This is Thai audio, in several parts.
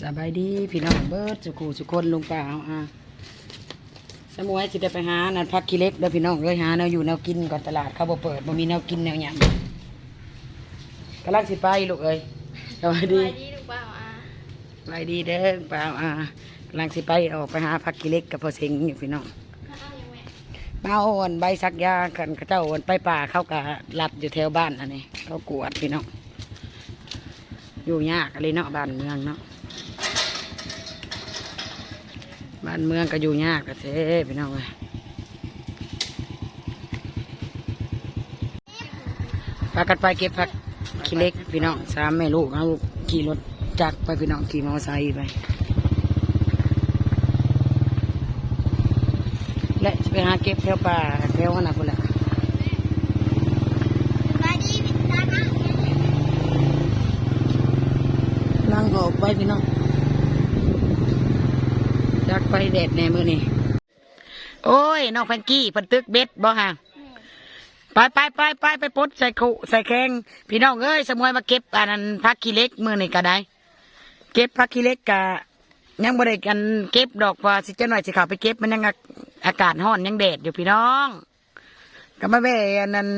สบายดีพี่น้องเบิร์ดสุขูสุคนลุงป่าเอาอะสมวยสิได้ไปหานั่นพักขี้เล็กเด้อพี่น้องเลยหาแนวอยู่แนวกินก่อนตลาดเขาบ่เปิดบ่มีแนวกินแนวหยังกำลังสิไปลูกเอ้ยสวัสดีดีหรือเปล่าอะสบายดีเด้อป่าอะกำลังสิไปออกไปหาพักขี้เล็กกับพ่อเสงอยู่พี่น้องเอาอย่างแม่มาอ่อนใบสักยากันเขาเจ้าอ่อนไปป่าเขากะหลับอยู่แถวบ้านอันนี้เขากวดพี่น้องอยู่ยากอะไรเนาะบ้านเมืองเนาะ บ้านเมืองก็อยู่ยากกะเซ่พี่น้องเลยพากันไปเก็บผักขี้เล็กพี่น้องสามแม่ลูกเอาขี่รถจักรไปพี่น้องขี่มอเตอร์ไซค์ไป และจะไปหาเก็บแถวป่าแถวนั้นพุ่นแหรี่นะลังออกไปพี่น้อง จักไปแดดแน่มือนี่โอ้ยน้องแฟนกี้เพิ่นตึกเบ็ดบ่ฮะไปไปไปไปไปปลดใส่คุใส่แข้งพี่น้องเอ้ยสมวยมาเก็บอันนั้นพักขี้เล็กมือนี่ก็ได้ เก็บพักขี้เล็กกะยังบ่ได้กันเก็บดอกว่าสิเจ้าหน่อยสิเข้าไปเก็บมันยังอาอากาศร้อนยังแดดอยู่พี่น้อง ก็มาแว่อันนั้น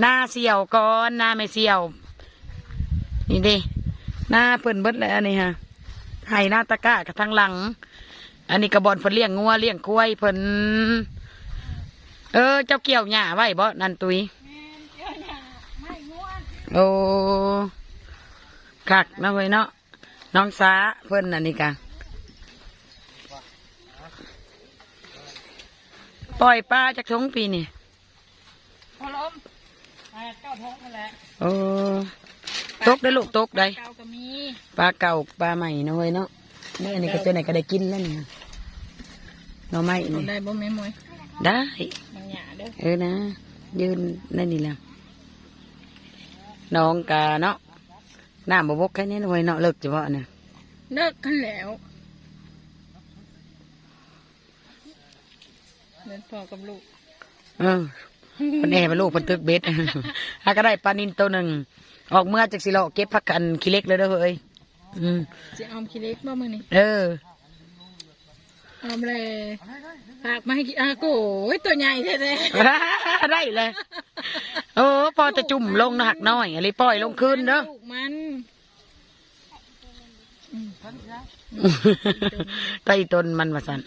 หน้าเสี่ยวก่อนหน้าไม่เสี่ยว นี่ดิหน้าเพิ่นเบิดแล้วอันนี้ฮะไห้หน้าตะกร้ากับทางหลัง อันนี้กระบอนเพิ่นเลี้ยงงัวเลี้ยงควายเพิ่นเออ เจ้าเกี่ยวหญ้าไว้บ่นันตุยไม่ม้วนโอ้คักนะเว้ยเนาะน้องสาเพิ่นอันนี้กะปล่อยปลาจากทงปีนี่พอลมเจ้าท้องนั่นแหละโอ้ตกได้ลูกตกได้เจ้าก็มีปลาเก่าปลาใหม่นะเว้ยเนาะ นี่อันนี้ก็เจอไหนก็ได้กินแล้วเนี่ยหน่อไม้นี่ได้บ่แม่มวยได้บางหยาเด้อเออนะยืนนั่นนี่แหละน้องกาเนาะน้ำบบกแค่นี้นะเว้ยเนาะเลิกจะว่าเนี่ยเลิกกันแล้วเดินพ่อกับลูกเออมันแอบไปลูกมันตึกเบ็ดถ้าก็ได้ปลานินตัวหนึ่งออกเมื่อจากสิเลาะเก็บผักกันขี้เล็กเลยเด้อเฮ้ย อืมจะเอาขี้เล็กบ่มึงนี่เออเอาเลยฝากมาให้กินอาโก้ยตัวใหญ่แท้ได้เลยโอ้พอจะจุ่มลงนะหักน้อยอะไรปล่อยลงคืนเด้อลูกมันไต้ต้นมันมาสั่น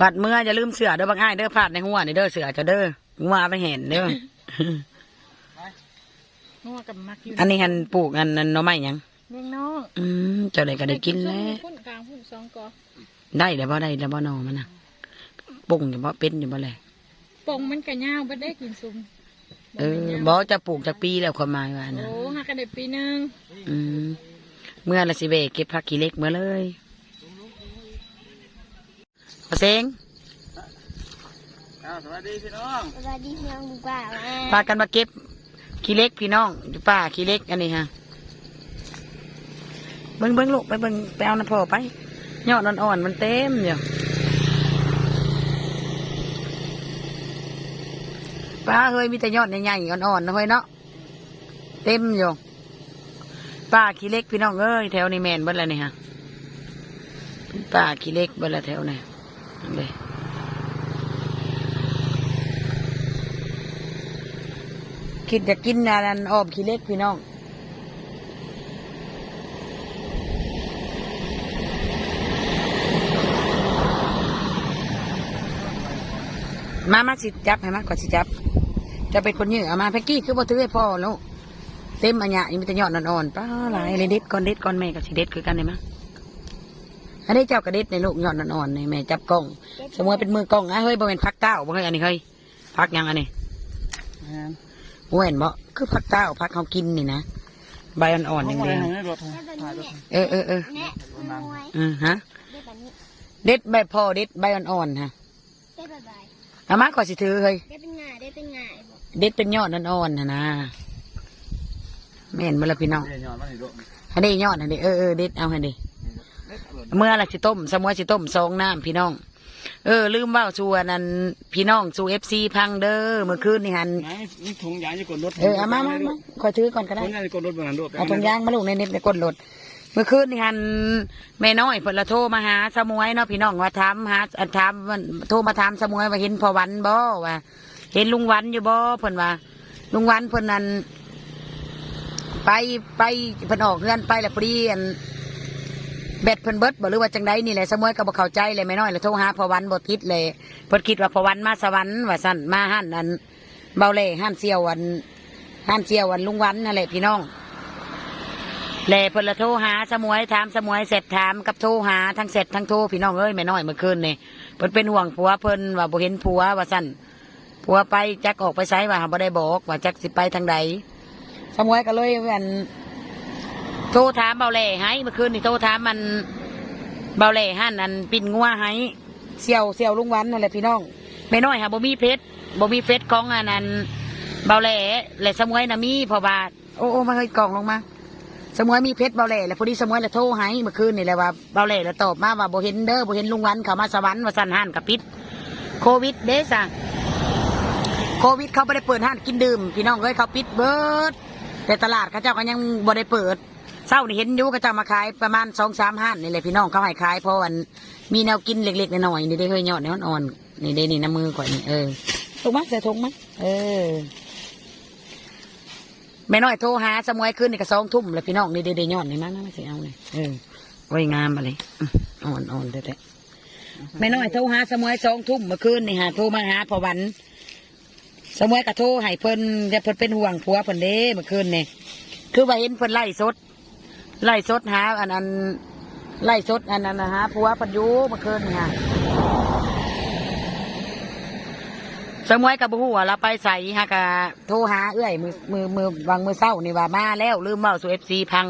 ปัดเมื่ออย่าลืมเสือเด้อบางอ้ายเด้อพลาดในหัวนี่เด้อเสือจะเด้องัวไปเห็นเด้อ นัวกับมักอยู่อันนี้หันปลูกอันนั้นหน่อไม้หยัง เลี้ยงน้องอืมเจ้าได้ก็ได้กินแล้วพุ่นกลางพุ่นสองกอได้แล้วบ่ได้แล้วบ่หนอมันน่ะปุ่งอยู่บ่เป็นอยู่บ่แลปงมันกระย่างบ่ได้กินซุมเออบ่จะปลูกจากปีแล้วความหมายว่านะโอ้หักกันได้ปีหนึงอืมเมื่อละสิเวเก็บผักขี้เหล็กเมื่อเลยพอเซงสวัสดีพี่น้องสวัสดีพี่น้องดีกว่าพากันมาเก็บ ขี้เล็กพี่น้องอยู่ป่าขี้เล็กอันนี้ฮะเบิ่งเบิ่งลูกไปเบิ่งไปเอาน้ำพอไปยอดอ่อนๆมันเต็มอยู่ป้าเฮ้ยมีแต่ยอดใหญ่ๆอ่อนๆนะเฮ้ยเนาะเต็มอยู่ป้าขี้เล็กพี่น้องเอ้ยแถวนี้แมนเบิดแล้วนี่ฮะป้าขี้เล็กเบิดแล้วแถวนี้นั่นเลย คิดจะกินอันนั้นอ้อมขี้เล็กพี่น้องมามาสิจับให้มาก่อนสิจับ จะเป็นคนยื้อเอามาแพ็กกี้คือบ่ถือให้พ่อแล้วเต็มอันเนี้ยยังมีแต่ยอดอ่อนๆป้าหลายเลยเด็ดก่อนเด็ดก่อนแม่กับสิเด็ดคือกันได้มั้ยอันนี้เจ้ากระเด็ดในลูกยอดอ่อนๆในแม่จับกล้อง สมมติเป็นมือกล้องอะเฮ้ยบ่เป็นพักเก้าบ่เฮ้ยอันนี้เฮ้ยพักยังอันนี้ เว้นบ่คือผักเต้าผักเขากินนี่นะใบอ่อนๆอย่างเดียวในรถถ่ายรถเออเออเออแน่มวยเออฮะได้แบบนี้เด็ดใบพอเด็ดใบอ่อนๆฮะได้แบบใบเอามาก่อนสิถือเฮ้ยได้เป็นง่ายได้เป็นง่ายเด็ดเป็นยอดอ่อนๆนะนะแม่นมาแล้วพี่น้องเดี๋ยวยอนมาในรถอันนี้ยอดอันนี้เออเออเด็ดเอาให้ดิเมื่อไรสิต้มสมมติสิต้มซองน้ำพี่น้อง เออ ลืมเว่าสู่อันนั้นพี่น้องสู่เอฟซีพังเด้อเมื่อคืนนี่หันไหนนี่ถุงยางจะกดรถเออเอามามามาคอยถือก่อนก็ได้ ถุงยางจะกดรถบนนั้นด้วยเอาถุงยางมาลูกในเน็ตในกดรถเมื่อคืนนี่หันแม่น้อยเพิ่นละโทรมาหาสมวยเนาะพี่น้องว่าถามหาอันถามมันโทรมาถามสมวยว่าเห็นพอวันบ่ว่า เห็นลุงวันอยู่บ่เพิ่นว่า ลุงวันเพิ่นนั้นไปไปเพิ่นออกเงินไปแล้วพอดีอัน แบตเพิ่นเบิดบ่หรือว่าจังใดนี่แหละสมวยก็บ่เข้าใจเลยแม่น้อยแล้วโทรหาพอวันบ่ติดเลยเพิ่นคิดว่าพอวันมาสวรรค์ว่าซั่นมาหันอันเบาเล่หันเสียวอันหันเสียวอันลุงวันนั่นแหละพี่น้องแลเพิ่นละโทรหาสมวยถามสมวยเสร็จถามกับโทรหาทั้งเสร็จทั้งโทรพี่น้องเอ้ยแม่น้อยเมื่อคืนนี่เพิ่นเป็นห่วงผัวเพิ่นว่าบ่เห็นผัวว่าสั่นผัวไปจักออกไปไสว่าบ่ได้บอกว่าจักสิไปทางใดสมวยก็เลยอัน โทรถามเบาแหล่ให้เมื่อคืนนี่โทรถามมันเบาแหล่หั่นอันปิ่นงัวให้เสี่ยวเสี่ยวลุงวันนั่นแหละพี่น้องแม่น้อยค่ะบ่มีเพชรบ่มีเฟซของอันนั้นเบาแหล่และสมวยน่ะมีพอบาทโอ้โอ้มาเฮ้ยกล่องลงมาสมวยมีเพชรเบาแหล่แล้วพอดีสมวยแล้วโทรให้เมื่อคืนนี่แหละว่าเบาแหล่แล้วตอบมาว่าบ่เห็นเด้อบ่เห็นลุงวันเขามาสวรรค์ว่าสั่นห้านกับปิดโควิดเด้ซะโควิดเขาไม่ได้เปิดห้านกินดื่ม พี่น้องเอ้ยเขาปิดเบิร์ดแต่ตลาดเขาเจ้าก็ยังบ่ได้เปิด เศร้านี่เห็นอยู่เขาเจ้ามาขายประมาณสองสามห้านนี่แหละพี่น้องเขาให้ขายเพราะวันมีแนวกินเล็กๆน้อยๆนี่ได้เคยยอดแนวอ่อนๆนี่ได้นี่น้ำมือก่อนนี่เออถูกมั้ยใส่ถุงมั้ยเออแม่น้อยโทรหาสมวยขึ้นนี่ก็สองทุ่มเลยพี่น้องนี่เดๆย้อนนี่มั้งนะไม่ใช่เอาเลยเออไว้งามมาเลยอื้ออ่อนอ่อนแต่แม่น้อยโทรหาสมวยสองทุ่มเมื่อคืนนี่ฮะโทรมาหาพอวัน สมวยก็โทรให้เพิ่นแต่เพิ่นเป็นห่วงผัวเพิ่นเด้เมื่อคืนนี่คือว่าเห็นเพิ่นไล่สด ไล่สดหาอันอันไล่สดอันนั้นนะฮะผัวเพิ่นอยู่เมื่อคืนนี่ะสมวยกับบุหัวเราไปใส่ฮะกะโทรหาเอื้อยมือมือมือวางมือเศร้านี่ว่ามาแล้วลืมเมาสู่เอฟซีพัง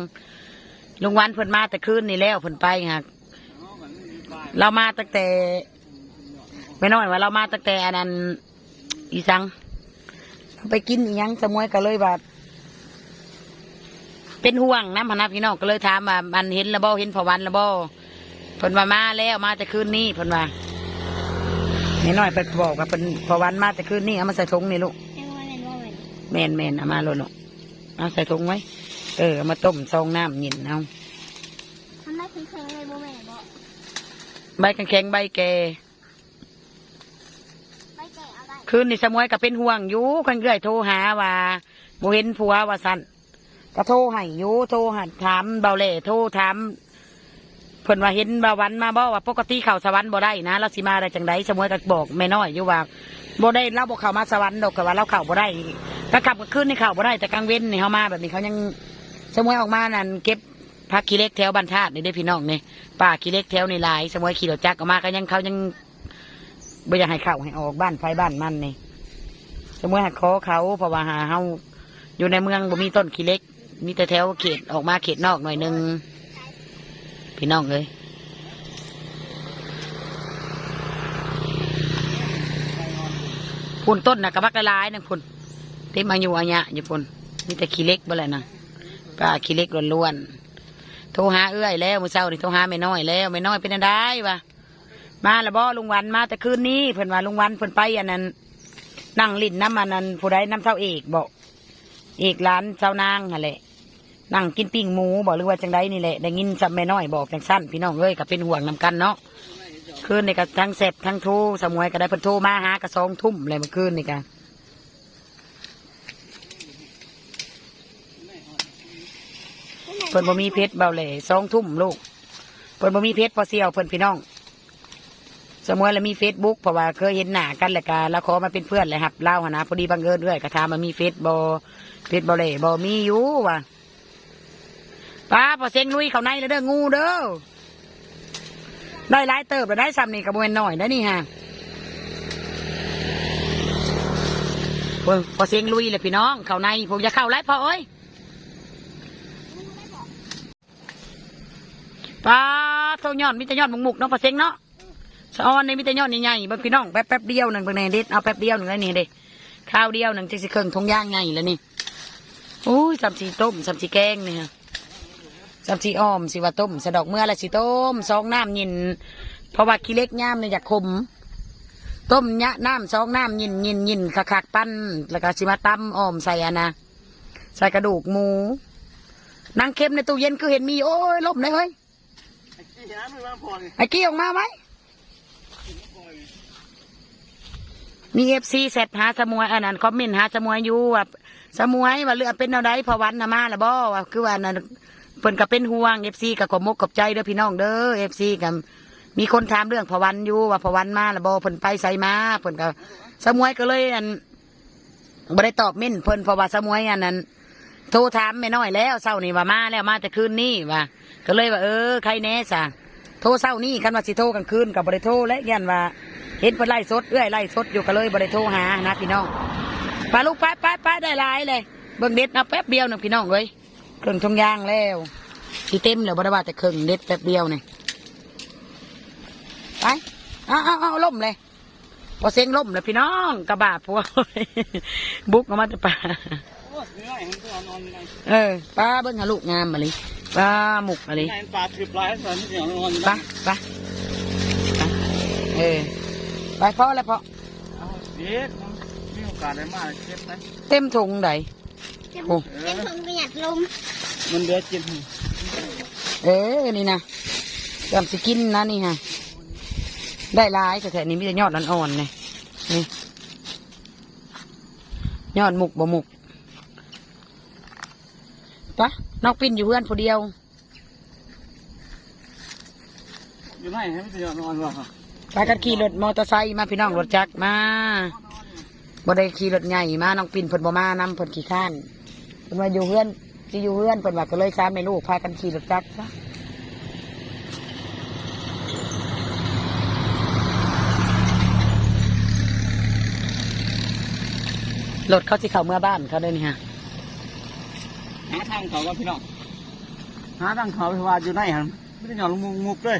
ลุงวันเพิ่นมาแต่คืนนี่แล้วเพิ่นไปฮะเรามาตั้งแต่ไม่น้อยว่าเรามาตั้งแต่อันนั้นอีสัง ไปกินอีหยังสมวยก็เลยว่า เป็นห่วงน้ำพนักพี่น้องก็เลยถามว่ามันเห็นระบอเห็นพอวันระบอเพิ่นว่ามาแล้วมาแต่คืนนี้เพิ่นว่านี่น้อยไปบอกกับเป็นพอวันมาแต่คืนนี่เอามาใส่ถุงนี่ลูกยังว่าเป็นว่าเป็นแมนแมนเอามาโลดลูกเอาใส่ถุงไว้เออเอามาต้มซองน้ำหยินเอาทำได้เค็งๆเลยบ่แม่บ่ใบกางแข็งใบแกไปแกะเอาได้คืนนี่สมวยก็เป็นห่วงอยู่คนเกลื่อยโทรหาว่าบ่เห็นผัวว่าสั่น ก็โทรให้อยู่โทรหาถามเบาเล่โทรถามเพิ่นว่าเห็นบาวันมาบ่ว่าปกติเข้าสวรรค์บ่ได้นะเราสิมาได้จังไดสมวยก็บอกแม่น้อยอยู่ว่าบ่ได้เราบ่เข้ามาสวรรค์ดอกก็ว่าเราเข้าบ่ได้ก็ขับก็ขึ้นในเข้าบ่ได้แต่กลางเว้นนี่เฮามาแบบนี้เขายังสมวยออกมานั่นเก็บผักขี้เล็กแถวบรรทัดนี่เด้พี่น้องนี่ป่าขี้เล็กแถวในลายสมวยขี่รถจักรออกมาก็ยังเขายังบ่อยากให้เข้าให้ออกบ้านไฟบ้านมันนี่สมมติหาขอเขาเพราะว่าหาเฮาอยู่ในเมืองบ่มีต้นขี้เล็ก มีแต่แถวเขตออกมาเขตนอกหน่อยหนึง พี่น้องเลยพุ่นต้นนะกระบักละลายนึงพุ่นเต็มอายุอาญะอยู่พุ่นมีแต่ขี้เล็กบ่แหละนะป้าขี้เล็กล้วนๆโทรหาเอื้อยแล้วมือเช้านี่โทรหาแม่น้อยแล้วแม่น้อยเป็นอะไรวะมาละบ่ลุงวันมาแต่คืนนี้เพิ่นว่าลุงวันเพิ่นไปอันนั้นนั่งลิ้นน้ำมันนั้นผู้ใดน้ำเท่าเอกบอกเอกร้านเจ้านางนั่นแหละ นั่งกินปิ้งหมูบอกหรือว่าจังไดนี่แหละได้ยินซับแม่น้อยบอกจังสั้นพี่น้องเอ้ยก็เป็นห่วงนำกันเนาะคืนนี่ก็ทั้งเสร็จทั้งทรสมวยก็ได้เพิ่นทรมาหากระสองทุ่มเลยเมื่อคืนนี่กันเพิ่นบ่มีเพชรเบาเลยสองทุ่มลูกเพิ่นบ่มีเพชรพอเสียวเพิ่นพี่น้อง สมมติเรามีเฟซบุ๊กเพราะว่าเคยเห็นหน้ากันแหละกันแล้วขอมาเป็นเพื่อนเลยครับเล่าหนนะพอดีบังเอิญด้วยกระทามามีเฟซบอเฟซบอเลยบอมีอยู่ว่ะ ป้าพอเซ็งลุยเขาในแล้วเด้องูเด้อได้หลายเติบแล้วได้ซ้ำนี่กระบวนหน่อยนะนี่ฮะเพิ่งพอเซ็งลุยเลยพี่น้อง เขาในผมจะเข้าไรพอเอ้ยป้าโทยอดมิจะยอดมุกมุกเนาะพอเซ็งเนาะสะออนในมิตรยอดใหญ่ๆบางพี่น้องแป๊บแป๊บเดียวหนึ่งบางในเด็ดเอาแป๊บเดียวหนึ่งแล้วนี่เด็ข้าวเดียวหนึ่งจะสิเครื่องทงย่างไงแล้วนี่อุ้ยสับสีต้มสับสีแกงเนี่ฮะ สับสีอ้อมสิว่าต้มสะดอกเมื่อละสิต้มซองน้ำยินเพราะว่าขี้เล็กย่ามเนี่ยอยากขมต้มยะน้ำสองน้ำยินยินยินคักคักๆปั้นแล้วก็ชิมาตั้มอ้อมใส่อะนะใส่กระดูกหมูนางเค็มในตู้เย็นคือเห็นมีโอ้ยล่มเลยเฮ้ยไอ้น้ำมันมาพอเลยไอ้กี้ออกมาไหมมีเอฟซีเสร็จหาสมวยอันนั้นคอมเมนต์หาสมวยอยู่ว่าสมวยว่าเรือเป็นเอาไดพอวันนะมาละบ่ว่าคือว่านั่น เพิ่นก็เป็นห่วงเอฟซีกับขอบมกขอบใจเด้อพี่น้องเด้อเอฟซีกับมีคนถามเรื่องพวันอยู่ว่าพวันมาละบ่เพิ่นไปใส่มาเพิ่นก็สมวยก็เลยอันบ่ได้ตอบเม่นเพิ่นเพราะว่าสมวยอันนั้นโทรถามแม่น้อยแล้วเศร้านี่ว่ามาแล้วมาแต่คืนนี้ว่าก็เลยว่าเออใครแน่ซะโทรเศร้านี่คันว่าสิโทรกลางคืนกับบริโทรและยันว่าเห็นเพิ่นไล่สดเอื้อยไล่สดอยู่ก็เลยบริโทรหานะพี่น้องไปลูกไปไปไปได้หลายเลยเบิ่งเด็ดเอาแป๊บเดียวหนึ่งพี่น้องเลย เครื่องทงยางแล้วที่เต็มแล้วบริวาแต่เครื่องเด็ดแป๊บเดียวเนี่ยไปเอาเอาเอาล่มเลยพอเซ็งล่มเลยพี่น้องกระบะพวกบุกออกมาจะป่าโอ้ยง่ายมันก็นอนง่ายเออป้าเบิ้งหาลูกงามมาเลยป้าหมุกมาเลยง่ายปลาถือปลาให้สอนที่เดียวนอนไปไปไปเออไปพ่อแล้วพ่อเด็กมีโอกาสได้มากเก็บไปเต็มถุงไหนเต็ม โอ้เต็มทงประหยัดลมมันเดือดกินเออ นี่นะจำสิกินนะนี่ฮะ ได้หลายแต่แถวนี้มีแต่ยอดอ่อนๆเลยนี่ยอดหมุกบ่หมุกปะนอกปินอยู่เพื่อนผู้เดียว อยู่ไหนให้ไม่เดียวนอนวะไปกันขี่รถมอเตอร์ไซค์มาพี่น้องรถจักรมาบ่ได้ขี่รถใหญ่มาน้องปินเพิ่นบ่มานำเพิ่นขี่ข้าน เพิ่นมาอยู่เพื่อนสิอยู่เพื่อนเพิ่นว่าก็เลยซ้าแม่ลูกพากันขี่รถจักรซะรถเขาสิเข้าเมื่อบ้านเขาเด้อนี่ฮะหาทางเขาว่าพี่น้องหาทางเขาไปว่าอยู่ไหนฮะไม่ได้หย่อนลงมุกเลย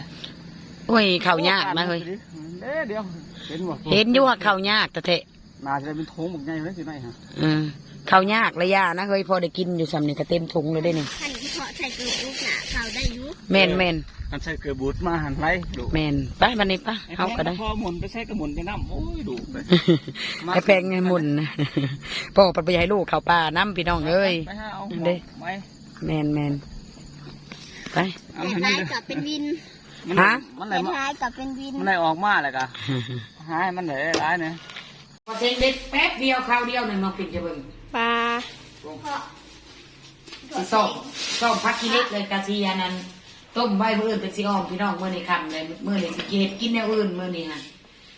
โอ้ยเข้ายากนะเฮ้ยเด้เดี๋ยวเห็นบ่เห็นอยู่ว่าเข้ายากแต่เถอะน่าจะเป็นโถงหมกใหญ่เลยอยู่ไหนฮะอืม เข้ายากระยะนะเฮ้ยพอได้กินอยู่ซ้ำนี่ก็เต็มถุงเลยได้นี่ขันที่เพาะใส่กระลูกหนาเขาได้อยุแม่นแม่นอันใส่เกลือบูดมาหันไรดูแม่นไปวันนี้ปะเอาก็ได้พอหมุนไปใช้กระหมุนไปน้ำโอ้ยดูเลยไอ้แพงไงมุนนะพ่อปัดไปให้ลูกเขาป่าน้ำพี่น้องเอ้ยไปหาเอาเด้ไปแมนแมนไปเอาแต่ให้ท้ายมันกับเป็นวินมันฮะมันไหลแต่มาท้ายกับเป็นวินมันไหลออกมาเลยกะหายมันไหลร้ายเนี่ยพอเซ็งเด็ดแป๊บเดียวข้าวเดียวหนึ่งน้องปิดจะเบิ่ง ปลาสิส้มส้มพักกิเล็กเลยกะซีอันนั้นต้มใบเมื่ออื่นเป็นสิอ้อมพี่น้องเมื่อนี้คำเลยเมื่อนี้สิกินเห็ดกินแนวอื่นเมื่อนี้ฮะ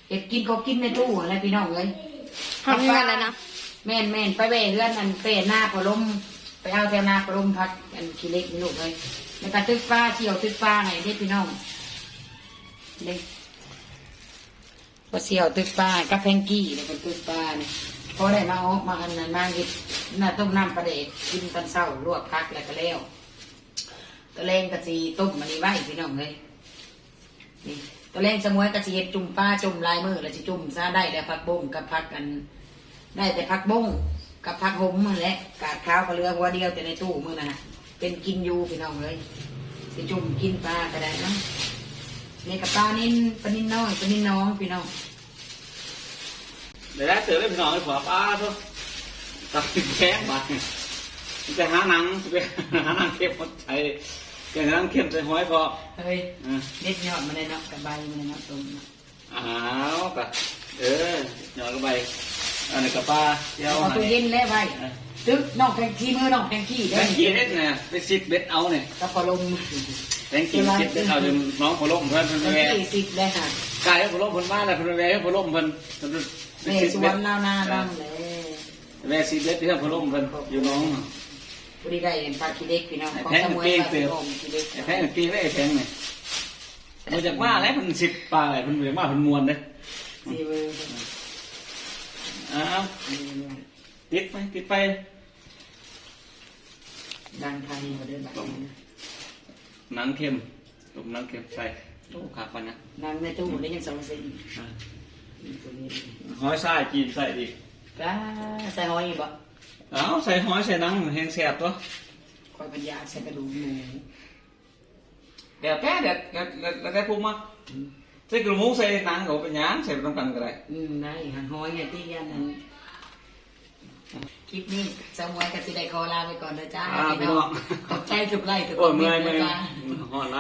เห็ดกินก็กินในตู้อะไรพี่น้องเลยทำงานแล้วนะแม่นแม่นไปเว่เรือนอันเปหน้าพอลมไปเอาแถวหน้าพอลมพักอันขี้เล็กนี่ลูกเลยแล้วก็ตึกฟ้าเสี่ยวตึกฟ้าไงเด็กพี่น้องเด็กพอเสี่ยวตึกฟ้ากับแพงกี้เนี่ยเป็นตึกฟ้าเนี่ย พอได้มาออกมาอันนั้นมาเห็ดน่าต้มน้ำปลาเด็กกินตอนเช้าลวกพักแล้วก็แล้วตะแรงกะสีต้มมันนี่ไว้พี่น้องเลยนี่ตะแรงสมวยกะสีดจุ่มปลาจุ่มลายมือแล้วจะจุ่มซาได้แล้วพักบงกับพักกัน ได้แต่พักบงกับพักหมมือแหละกาดข้าวกับเรือหัวเดียวแต่ในตู้มือนะเป็นกินอยูพี่น้องเลยสิจุ่มกินปลาก็ได้นาะนี่กับปลานิ่นปลานิ่นน้อยปลานิ่นน้องพี่น้อง เดี๋ยวได้เสือได้พี่น้องไปขอป้าทุกตัดแข้งมาจะหาหนังไปหาหนังเข้มหมดใจอย่างนั้นเข้มใส่ห้อยพอเฮ้ยอะเด็ดยอดมาเลยเนาะกับใบมาเลยเนาะตรงเนาะอ้าวกะเออหย่อนก็ไปอันนี้กับป้าเดี๋ยวเอาให้ตู้เย็นแล้วไว้ตึกน้องแพงขี้มือน้องแพงขี้แบเด้งค์กีเล็ดเนี่ยไปซิดเบ็ดเอาเนี่ยกับพอลมแบงค์กีซิดเบ็ดเอาจนน้องพอล่มเพิ่นเพิ่นแพไปงแวะขี้สิบเลยค่ะ กายให้พอล่มเพิ่นมาแล้วเพิ่นไปแวะให้พอล่มเพิ่นเพิ่นไปแม่ซิดสวเบ็นดนาวนาดำเลยแวะซิดเบ็ดที่พอล่มเพิ่นอยู่น้องบริได้ปลาขี้เล็กพี่น้องของสมุยปลาสีหอมขี้เล็กไอ้แพงกีไว้ไอ้แพงเนี่ยมาจากมาแล้วมันสิบปลาอะไรมันเหมือนมาเพิ่นมวนเด้สีเวอร์อ้าวติดไปติดไปดังไทยมาเดินแบบนี้หนังเค็มตุ่มหนังเค็มใส่ โอ้ขาดปันนะดังในตู้ได้ยังสองสิ่งอะตัวนี้หอยทรายจีนใส่อีกก้าใส่หอยอีกบ่เอ้าใส่หอยใส่หนังแห้งแซ่บตัวคอยปัญญาใส่กระดูกหมูเดี๋ยวแป๊ะเดี๋ยวเดี๋ยวเดี๋ยวเดี๋ยวได้พูดมาใส่กระมุ้งใส่หนังเขาเป็นหยังใส่ไปต้องกันก็ได้อืมได้หันห้อยไงที่ยันนั้นคลิปนี้สมวยกับสิได้ขอลาไปก่อนนะจ้าอ่าพี่พี่น้น้อองงขอบใจทุกไลค์ทุกคโอ้อยมเมเมื่อยนต์เมื่อยนะจ้าหอนไร